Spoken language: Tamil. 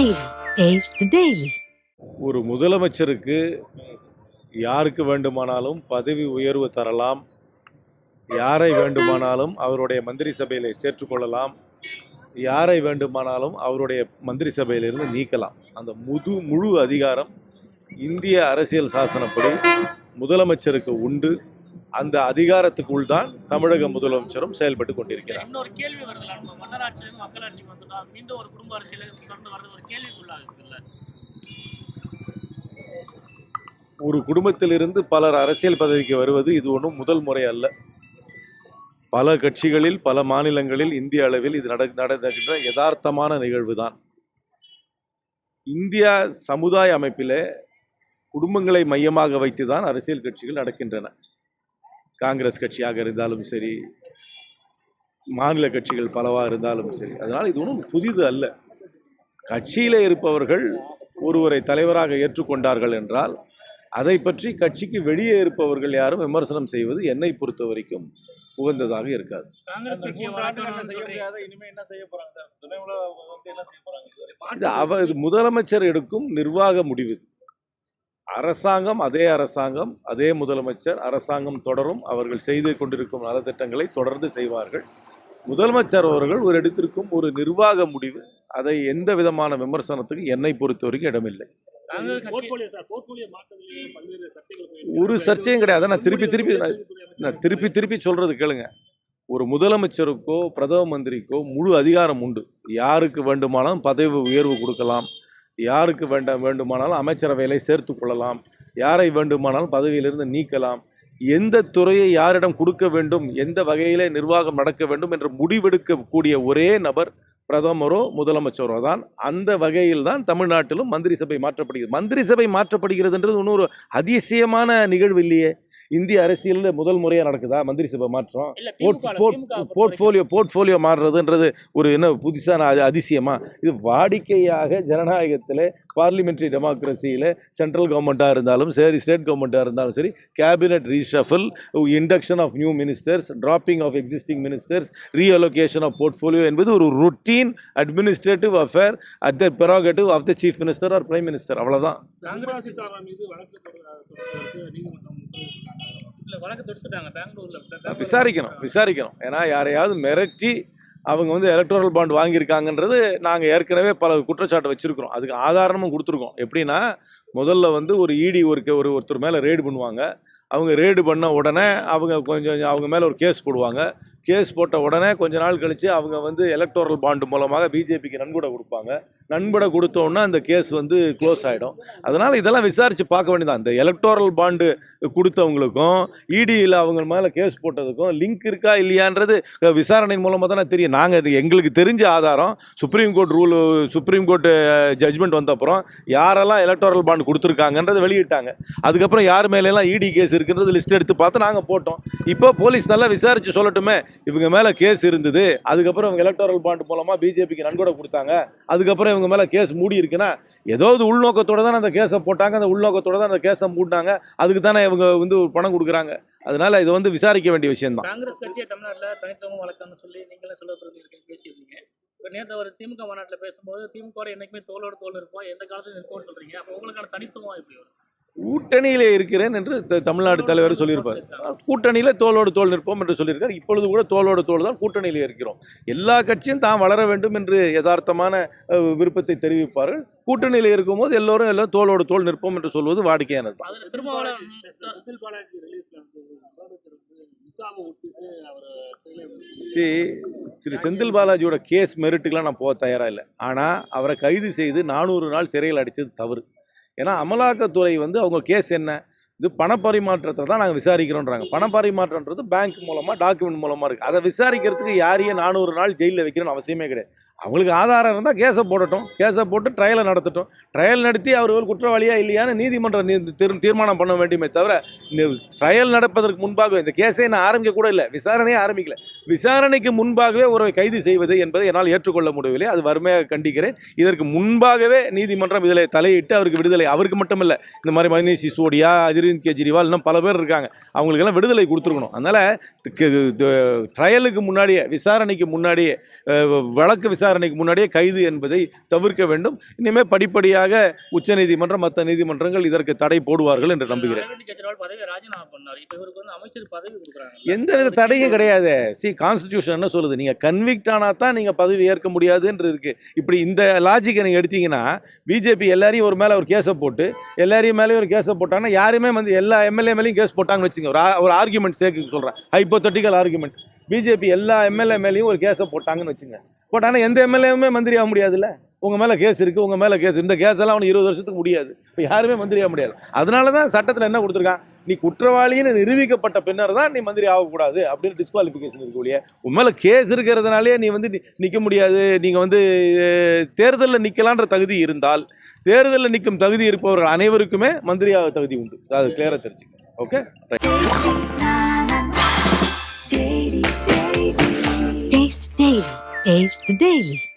டெய்லி டேஸ்ட் டெய்லி ஒரு முதலமைச்சருக்கு யாருக்கு வேண்டுமானாலும் பதவி உயர்வு தரலாம். யாரை வேண்டுமானாலும் அவருடைய மந்திரி சபையில் சேர்த்துக்கொள்ளலாம் யாரை வேண்டுமானாலும் அவருடைய மந்திரி சபையிலிருந்து நீக்கலாம். அந்த முது முழு அதிகாரம் இந்திய அரசியல் சாசனப்படி முதலமைச்சருக்கு உண்டு. அந்த அதிகாரத்துக்குள் தான் தமிழக முதலமைச்சரும் செயல்பட்டு கொண்டிருக்கிறார். இன்னொரு கேள்வி வருதுல நம்ம மன்னராட்சியிலிருந்து மக்களாட்சிக்கு மீண்டும் ஒரு குடும்ப அரசியல் தொடர்ந்து வர்றது ஒரு கேள்விக்குள்ளாகுதுல்ல ஒரு குடும்பத்திலிருந்து பலர் அரசியல் பதவிக்கு வருவது இது ஒன்றும் முதல் முறை அல்ல. பல கட்சிகளில் பல மாநிலங்களில் இந்திய அளவில் இது நட நடக்கின்ற யதார்த்தமான நிகழ்வு தான் இந்தியா சமுதாய அமைப்பிலே குடும்பங்களை மையமாக வைத்து தான் அரசியல் கட்சிகள் நடக்கின்றன. காங்கிரஸ் கட்சியாக இருந்தாலும் சரி மாநில கட்சிகள் பலவாக இருந்தாலும் சரி அதனால் இது ஒன்றும் புதிது அல்ல கட்சியில் இருப்பவர்கள் ஒருவரை தலைவராக ஏற்றுக்கொண்டார்கள் என்றால் அதை பற்றி கட்சிக்கு வெளியே இருப்பவர்கள் யாரும் விமர்சனம் செய்வது என்னை பொறுத்த வரைக்கும் உகந்ததாக இருக்காது காங்கிரஸ் கட்சியை வளர்க்கணும்னு சொல்றீங்க இனிமே என்ன செய்ய போறாங்க சார் துணை முதல்வர் வந்து என்ன செய்ய போறாங்க இதுவரை? இது அவர் முதலமைச்சர் எடுக்கும் நிர்வாக முடிவு. அரசாங்கம் அதே அரசாங்கம் அதே முதலமைச்சர் அரசாங்கம் தொடரும் அவர்கள் செய்து கொண்டிருக்கும் நலத்திட்டங்களை தொடர்ந்து செய்வார்கள். முதலமைச்சர் அவர்கள் ஒரு எடுத்திருக்கும் ஒரு நிர்வாக முடிவு அதை எந்த விதமான விமர்சனத்துக்கு என்னை பொறுத்த வரைக்கும் இடமில்லை. ஒரு சர்ச்சையும் கிடையாது. நான் திருப்பி திருப்பி நான் திருப்பி திருப்பி சொல்றது கேளுங்க. ஒரு முதலமைச்சருக்கோ பிரதம மந்திரிக்கோ முழு அதிகாரம் உண்டு. யாருக்கு வேண்டுமானாலும் பதவி உயர்வு கொடுக்கலாம். யாருக்கு வேண்டாம் வேண்டுமானாலும் அமைச்சரவையிலே சேர்த்து கொள்ளலாம். யாரை வேண்டுமானாலும் பதவியிலிருந்து நீக்கலாம். எந்த துறையை யாரிடம் கொடுக்க வேண்டும் எந்த வகையிலே நிர்வாகம் நடக்க வேண்டும் என்று முடிவெடுக்கக்கூடிய ஒரே நபர் பிரதமரோ முதலமைச்சரோ தான். அந்த வகையில் தான் தமிழ்நாட்டிலும் மந்திரி சபை மாற்றப்படுகிறது. மந்திரி சபை மாற்றப்படுகிறதுன்றது இன்னொரு அதிசயமான நிகழ்வு இல்லையே. இந்திய அரசியலில் முதல் முறையாக நடக்குதா? மந்திரி சபை மாற்றம்? போர்ட்ஃபோலியோ போர்ட்ஃபோலியோ மாறுறதுன்றது ஒரு என்ன புதுசான அது அதிசயமா? இது வாடிக்கையாக ஜனநாயகத்தில் பார்லிமெண்ட்ரி டெமோக்ரஸியில் சென்ட்ரல் கவர்மெண்ட்டாக இருந்தாலும் சரி ஸ்டேட் கவர்மெண்ட்டாக இருந்தாலும் சரி cabinet reshuffle induction of new ministers dropping of existing ministers reallocation of portfolio என்பது ஒரு routine administrative affair at the prerogative of the chief minister or prime minister அவ்வளோதான் விசாரிக்கணும் விசாரிக்கணும். ஏன்னா யாரையாவது மிரட்டி அவங்க வந்து எலக்ட்ரல் பாண்ட் வாங்கியிருக்காங்கன்றது நாங்கள் ஏற்கனவே பல குற்றச்சாட்டு வச்சுருக்கிறோம். அதுக்கு ஆதாரமும் கொடுத்துருக்கோம். எப்படின்னா முதல்ல வந்து ஒரு இடி ஒரு ஒரு ஒருத்தர் மேலே ரெய்டு பண்ணுவாங்க. அவங்க ரெய்டு பண்ண உடனே அவங்க கொஞ்சம் அவங்க மேலே ஒரு கேஸ் போடுவாங்க. கேஸ் போட்ட உடனே கொஞ்ச நாள் கழித்து அவங்க வந்து எலக்டோரல் பாண்டு மூலமாக பிஜேபிக்கு நன்கொடை கொடுப்பாங்க. நன்கொடை கொடுத்தோன்னா அந்த கேஸ் வந்து க்ளோஸ் ஆகிடும் அதனால் இதெல்லாம் விசாரித்து பார்க்க வேண்டியதான் இந்த எலக்டோரல் பாண்டு கொடுத்தவங்களுக்கும் இடியில் அவங்க மேலே கேஸ் போட்டதுக்கும் லிங்க் இருக்கா இல்லையான்றது விசாரணை மூலமாக தானே தெரியும். நாங்கள் எங்களுக்கு தெரிஞ்ச ஆதாரம். Supreme court rule supreme court judgment வந்தப்புறம் யாரெல்லாம் எலக்டோரல் பாண்டு கொடுத்துருக்காங்கன்றது வெளியிட்டாங்க. அதுக்கப்புறம் யார் மேலெல்லாம் இடி கேஸ் இருக்குன்றது லிஸ்ட் எடுத்து பார்த்து நாங்கள் போட்டோம். இப்போ போலீஸ் நல்லா விசாரித்து சொல்லட்டுமே. இவங்க மேலே கேஸ் இருந்தது அதுக்கப்புறம் இவங்க எலக்டோரல் பாண்ட் மூலமாக பிஜேபிக்கு நன்கொடை கொடுத்தாங்க அதுக்கப்புறம் இவங்க மேலே கேஸ் மூடி இருக்குன்னா ஏதாவது உள்நோக்கத்தோட தான் அந்த கேஸை போட்டாங்க அந்த உள்நோக்கத்தோட தான் அந்த கேஸை மூடினாங்க அதுக்கு தானே இவங்க வந்து பணம் கொடுக்குறாங்க. அதனால இது வந்து விசாரிக்க வேண்டிய விஷயம் தான். காங்கிரஸ் கட்சியை தமிழ்நாட்டில் தனித்துவம் வழக்கம்னு சொல்லி நீங்களே சொல்ல பேசியிருக்கீங்க. இப்போ நேற்று ஒரு திமுக மாநாட்டில் பேசும்போது திமுக என்னைக்குமே தோளோட தோல் இருப்போம் எந்த காலத்துலையும் இருப்போம்னு சொல்றீங்க. அப்போ உங்களுக்கான தனித்துவம் எப்படி வரும்? கூட்டணியிலே இருக்கிறேன் என்று த- தமிழ்நாடு தலைவர் சொல்லியிருப்பார். கூட்டணியில தோளோடு தோள் நிற்போம் என்று சொல்லியிருக்கார். இப்பொழுது கூட தோளோடு தோள் தான் கூட்டணியிலே இருக்கிறோம். எல்லா கட்சியும் தான் வளர வேண்டும் என்று யதார்த்தமான விருப்பத்தை தெரிவிப்பார்கள். கூட்டணியில் இருக்கும்போது எல்லோரும் எல்லாம் தோளோடு தோள் நிற்போம் என்று சொல்வது வாடிக்கையானது. சி திரு செந்தில் பாலாஜியோட கேஸ் மெரிட்டுக்கெலாம் நான் போக தயாராக இல்லை. ஆனால் அவரை கைது செய்து நானூறு நாள் சிறையில் அடைத்தது தவறு. ஏன்னா அமலாக்கத்துறை வந்து அவங்க கேஸ் என்ன? இது பணப்பரிமாற்றத்தை தான் நாங்கள் விசாரிக்கிறோன்றாங்க. பணப்பரிமாற்றன்றது பேங்க் மூலமாக டாக்குமெண்ட் மூலமாக இருக்குது அதை விசாரிக்கிறதுக்கு யாரையும் நானூறு நாள் ஜெயிலில் வைக்கணும்னு அவசியமே கிடையாது. அவங்களுக்கு ஆதாரம் இருந்தால் கேஸை போடட்டும். கேஸை போட்டு ட்ரையலை நடத்தட்டும். ட்ரையல் நடத்தி அவர்கள் குற்றவாளியாக குற்றவாளியா இல்லையான்னு நீதிமன்றம் தீர்மானம் பண்ண வேண்டுமே தவிர இந்த ட்ரையல் நடப்பதற்கு முன்பாகவே இந்த கேஸை நான் ஆரம்பிக்க கூட இல்லை. விசாரணையே ஆரம்பிக்கல. விசாரணைக்கு முன்பாகவே ஒருவை கைது செய்வது என்பதை என்னால் ஏற்றுக்கொள்ள முடியவில்லை. அது வறுமையாக கண்டிக்கிறேன். இதற்கு முன்பாகவே நீதிமன்றம் இதில் தலையிட்டு அவருக்கு விடுதலை அவருக்கு மட்டும் இல்லை இந்த மாதிரி மனிஷ் சிசோடியா அரவிந்த் கெஜ்ரிவால் இன்னும் பல பேர் இருக்காங்க. அவங்களுக்கெல்லாம் விடுதலை கொடுத்துருக்கணும். அதனால் ட்ரையலுக்கு முன்னாடியே விசாரணைக்கு முன்னாடியே வழக்கு விசாரணை விசாரணைக்கு முன்னாடியே கைது என்பதை தவிர்க்க வேண்டும். இனிமேல் படிப்படியாக உச்சநீதிமன்றம் மற்ற நீதிமன்றங்கள் இதற்கு தடை போடுவார்கள் என்று நம்புகிறேன். அரவிந்த் கெஜ்ரிவால் பதவியை ராஜினாமா பண்ணார். இப்போ இவருக்கு வந்து அமைச்சர் பதவி கொடுக்குறாங்க எந்த வித தடையும் கிடையாது. சி கான்ஸ்டிடியூஷன் என்ன சொல்லுது? நீங்கள் கன்விக்ட் ஆனால் தான் நீங்கள் பதவி ஏற்க முடியாதுன்று இருக்கு. இப்படி இந்த லாஜிக்கை நீங்கள் எடுத்தீங்கன்னா பிஜேபி எல்லாரையும் ஒரு மேலே ஒரு கேஸை போட்டு எல்லாரையும் மேலேயும் ஒரு கேஸை போட்டாங்கன்னா யாருமே வந்து எல்லா எம்எல்ஏ மேலேயும் கேஸ் போட்டாங்கன்னு வச்சுங்க ஒரு ஒரு ஆர்குமெண்ட் சேர்க்க சொல்கிறேன் ஹைப்போத்தட்டிக்கல் ஆர்குமெண்ட் பிஜேபி எல்லா எம்எல்ஏ மேலேயும் ஒரு கேஸை போட்டாங்கன்னு வச்சுங்க பட் ஆனால் எந்த எம்எல்ஏவுமே மந்திரி ஆக முடியாதுல்ல. உங்கள் மேலே கேஸ் இருக்குது உங்கள் மேலே கேஸ் இந்த கேஸ் எல்லாம் அவனுக்கு இருபது வருஷத்துக்கு முடியாது. இப்போ யாருமே மந்திரி ஆக முடியாது. அதனால தான் சட்டத்தில் என்ன கொடுத்துருக்கான்? நீ குற்றவாளின்னு நிரூபிக்கப்பட்ட பின்னர் தான் நீ மந்திரி ஆகக்கூடாது அப்படின்னு டிஸ்குவாலிஃபிகேஷன் இருக்கக்கூடிய இல்லையா உன் மேலே கேஸ் இருக்கிறதுனாலே நீ வந்து நிற்க முடியாது. நீங்கள் வந்து தேர்தலில் நிற்கலான்ற தகுதி இருந்தால் தேர்தலில் நிற்கும் தகுதி இருப்பவர்கள் அனைவருக்குமே மந்திரியாக தகுதி உண்டு. அது கிளியராக தெரிஞ்சுக்கணும் okay Taste. Taste the Daily.